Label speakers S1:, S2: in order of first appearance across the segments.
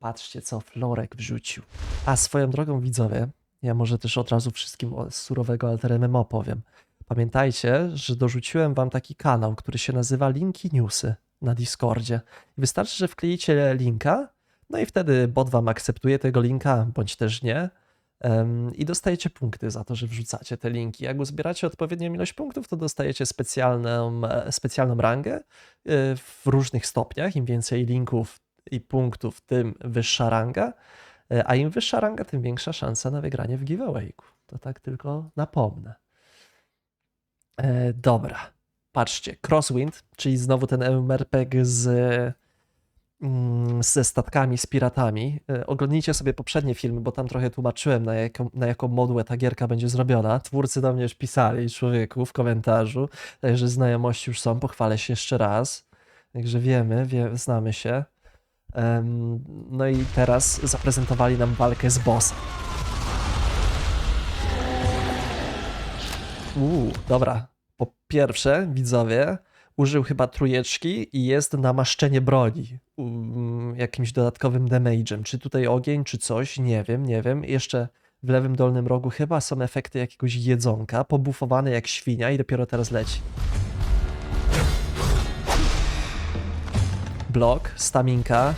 S1: Patrzcie, co Florek wrzucił. A swoją drogą, widzowie, ja może też od razu wszystkim z surowego Alter MMO powiem. Pamiętajcie, że dorzuciłem wam taki kanał, który się nazywa Linki Newsy na Discordzie. Wystarczy, że wkleicie linka, no i wtedy bot wam akceptuje tego linka, bądź też nie. I dostajecie punkty za to, że wrzucacie te linki. Jak uzbieracie odpowiednią ilość punktów, to dostajecie specjalną, e, specjalną rangę e, w różnych stopniach. Im więcej linków i punktów, tym wyższa ranga. E, A im wyższa ranga, tym większa szansa na wygranie w giveawayku. To tak tylko napomnę. E, dobra. Patrzcie, Crosswind, czyli znowu ten MMORPG z, mm, ze statkami, z piratami. E, Oglądnijcie sobie poprzednie filmy, bo tam trochę tłumaczyłem, na jaką, na jaką modłę ta gierka będzie zrobiona. Twórcy do mnie już pisali, człowieku, w komentarzu. Także znajomości już są, pochwalę się jeszcze raz. Także wiemy, wie, znamy się. No i teraz zaprezentowali nam walkę z bossem. Uuu, dobra. Po pierwsze, widzowie, użył chyba trójeczki i jest namaszczenie broni um, jakimś dodatkowym damage'em. Czy tutaj ogień, czy coś, nie wiem, nie wiem. Jeszcze w lewym dolnym rogu chyba są efekty jakiegoś jedzonka, pobufowany jak świnia i dopiero teraz leci. Blok, staminka.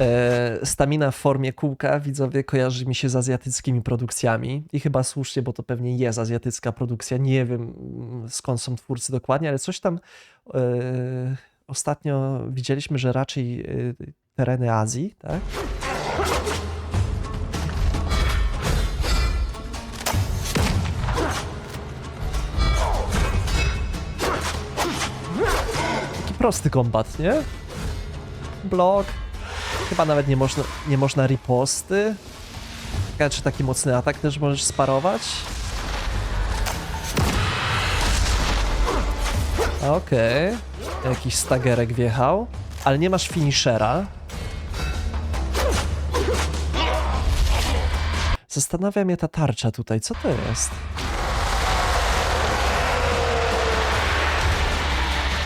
S1: E, stamina w formie kółka, widzowie, kojarzy mi się z azjatyckimi produkcjami i chyba słusznie, bo to pewnie jest azjatycka produkcja. Nie wiem mm, skąd są twórcy dokładnie, ale coś tam e, ostatnio widzieliśmy, że raczej e, tereny Azji, tak? Prosty kombat, nie? Blok. Chyba nawet nie można, nie można riposty. Ciekawe, czy taki mocny atak też możesz sparować? Okej. Jakiś stagerek wjechał. Ale nie masz finishera. Zastanawia mnie ta tarcza tutaj. Co to jest?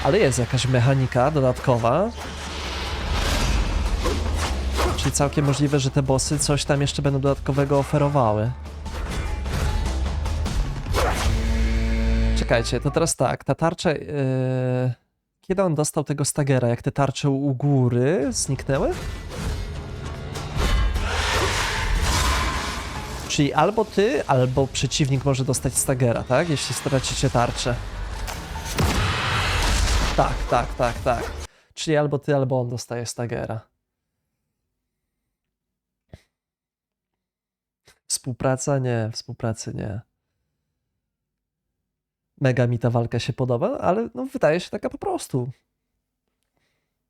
S1: Ale jest jakaś mechanika dodatkowa. Czyli całkiem możliwe, że te bossy coś tam jeszcze będą dodatkowego oferowały. Czekajcie, to teraz tak, ta tarcza... Yy... Kiedy on dostał tego stagera? Jak te tarcze u góry zniknęły? Czyli albo ty, albo przeciwnik może dostać stagera, tak? Jeśli stracicie tarczę. Tak, tak, tak, tak. Czyli albo ty, albo on dostaje stagera. Współpraca? Nie, współpracy nie. Mega mi ta walka się podoba, ale no, wydaje się taka po prostu.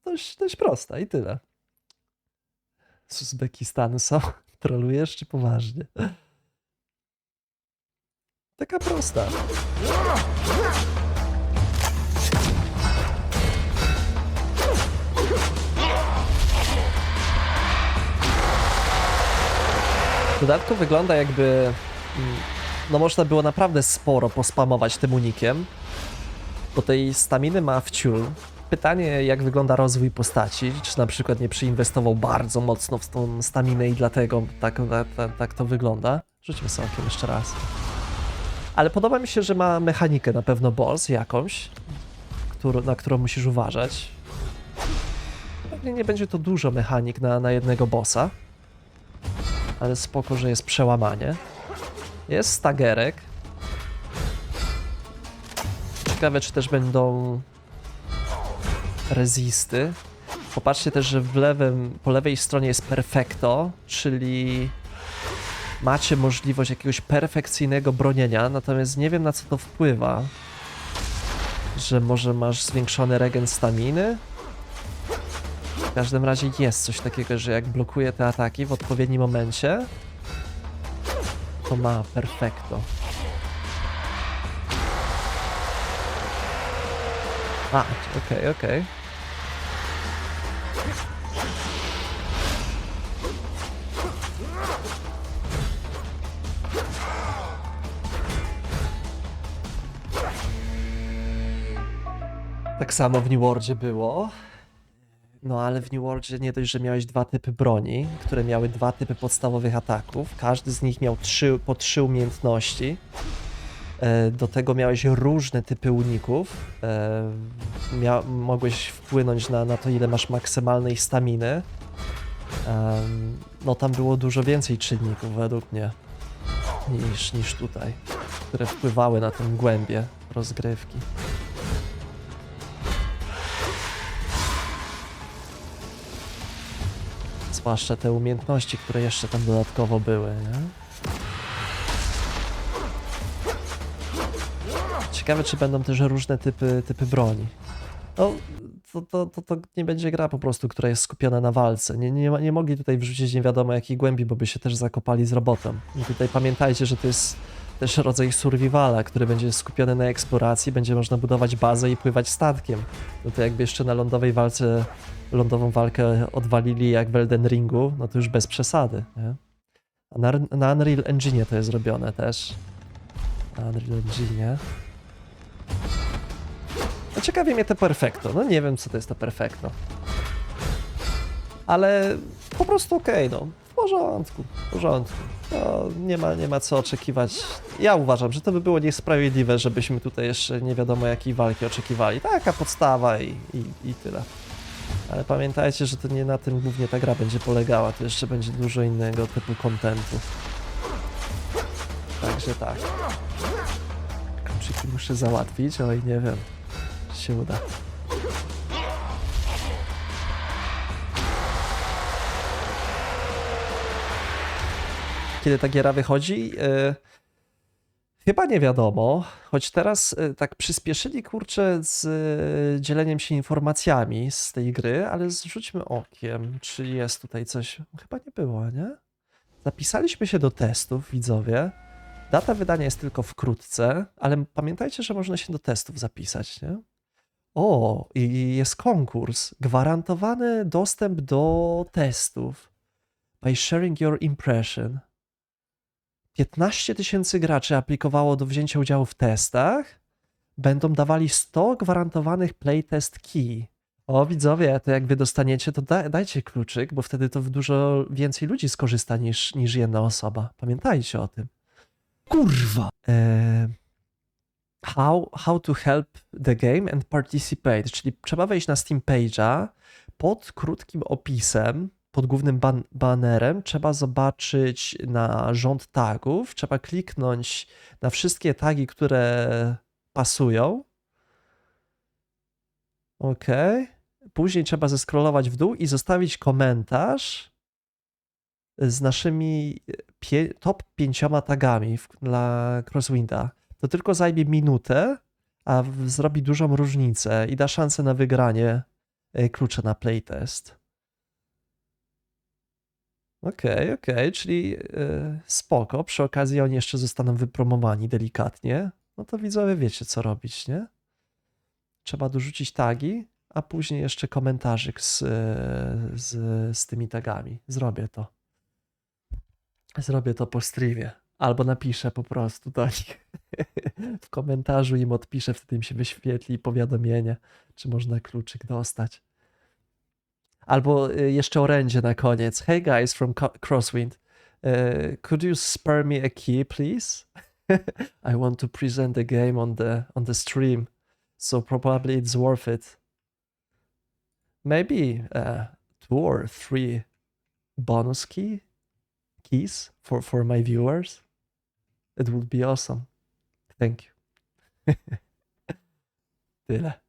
S1: Dość, dość prosta i tyle. Z Uzbekistanu są? Trolujesz czy poważnie? Taka prosta. Dodatku wygląda jakby mm, no można było naprawdę sporo pospamować tym unikiem, bo tej staminy ma w ciul. Pytanie, jak wygląda rozwój postaci, czy na przykład nie przyinwestował bardzo mocno w tą staminę i dlatego tak, tak, tak to wygląda. Rzućmy sobie okiem jeszcze raz. Ale podoba mi się, że ma mechanikę na pewno boss jakąś, którą, na którą musisz uważać. Pewnie nie będzie to dużo mechanik na, na jednego bossa, ale spoko, że jest przełamanie. Jest stagerek. Ciekawe, czy też będą rezisty. Popatrzcie też, że w lewym, po lewej stronie jest perfecto, czyli macie możliwość jakiegoś perfekcyjnego bronienia, natomiast nie wiem na co to wpływa. Że może masz zwiększony regen staminy? W każdym razie jest coś takiego, że jak blokuje te ataki w odpowiednim momencie, to ma perfekto. A, okej, okej. Tak samo w New Worldzie było. No ale w New Worldzie nie dość, że miałeś dwa typy broni, które miały dwa typy podstawowych ataków. Każdy z nich miał trzy, po trzy umiejętności. E, Do tego miałeś różne typy uników. E, Mia mogłeś wpłynąć na, na to, ile masz maksymalnej staminy. Em, No tam było dużo więcej czynników według mnie niż, niż tutaj, które wpływały na tę głębię rozgrywki. Zwłaszcza te umiejętności, które jeszcze tam dodatkowo były, nie? Ciekawe, czy będą też różne typy, typy broni. No, to, to, to, to nie będzie gra po prostu, która jest skupiona na walce. Nie, nie, nie mogli tutaj wrzucić nie wiadomo jakiej głębi, bo by się też zakopali z robotem. I tutaj pamiętajcie, że to jest też rodzaj survivala, który będzie skupiony na eksploracji, będzie można budować bazę i pływać statkiem. No to jakby jeszcze na lądowej walce, lądową walkę odwalili jak w Elden Ringu, no to już bez przesady, nie? A na, na Unreal Engine to jest robione też. Na Unreal Engine. No ciekawie mnie to Perfecto. No nie wiem, co to jest to Perfecto. Ale po prostu okej, no. Porządku, w porządku. No, nie, ma, nie ma co oczekiwać. Ja uważam, że to by było niesprawiedliwe, żebyśmy tutaj jeszcze nie wiadomo jakiej walki oczekiwali. Taka podstawa i, i, i tyle. Ale pamiętajcie, że to nie na tym głównie ta gra będzie polegała. To jeszcze będzie dużo innego typu kontentu. Także tak. Kluczyki muszę załatwić, oj nie wiem, czy się uda. Kiedy ta giera wychodzi? Yy, chyba nie wiadomo, choć teraz yy, tak przyspieszyli kurczę z yy, dzieleniem się informacjami z tej gry, ale zrzućmy okiem, czy jest tutaj coś. Chyba nie było, nie? Zapisaliśmy się do testów, widzowie. Data wydania jest tylko wkrótce, ale pamiętajcie, że można się do testów zapisać, nie? O, i jest konkurs. Gwarantowany dostęp do testów. By sharing your impression. 15 tysięcy graczy aplikowało do wzięcia udziału w testach. Będą dawali 100 gwarantowanych playtest key. O, widzowie, to jak wy dostaniecie, to da, dajcie kluczyk, bo wtedy to dużo więcej ludzi skorzysta niż, niż jedna osoba. Pamiętajcie o tym.
S2: Kurwa!
S1: E, how, how to help the game and participate, czyli trzeba wejść na Steam Page'a pod krótkim opisem, pod głównym ban banerem trzeba zobaczyć na rząd tagów, trzeba kliknąć na wszystkie tagi, które pasują. Ok. Później trzeba zeskrolować w dół i zostawić komentarz z naszymi top pięcioma tagami w, dla Crosswinda. To tylko zajmie minutę, a zrobi dużą różnicę i da szansę na wygranie y, klucza na playtest. Okej, okej, czyli y, spoko. Przy okazji oni jeszcze zostaną wypromowani delikatnie. No to widzowie wiecie co robić, nie? Trzeba dorzucić tagi, a później jeszcze komentarzyk z, y, z, z tymi tagami. Zrobię to. Zrobię to po streamie. Albo napiszę po prostu do nich. w komentarzu im odpiszę, wtedy im się wyświetli powiadomienie, czy można kluczyk dostać. Albo jeszcze orędzie na koniec. Hey guys from Crosswind, uh, could you spare me a key, please? I want to present the game on the on the stream, so probably it's worth it. Maybe uh, two or three bonus key keys for for my viewers. It would be awesome. Thank you. Tyle.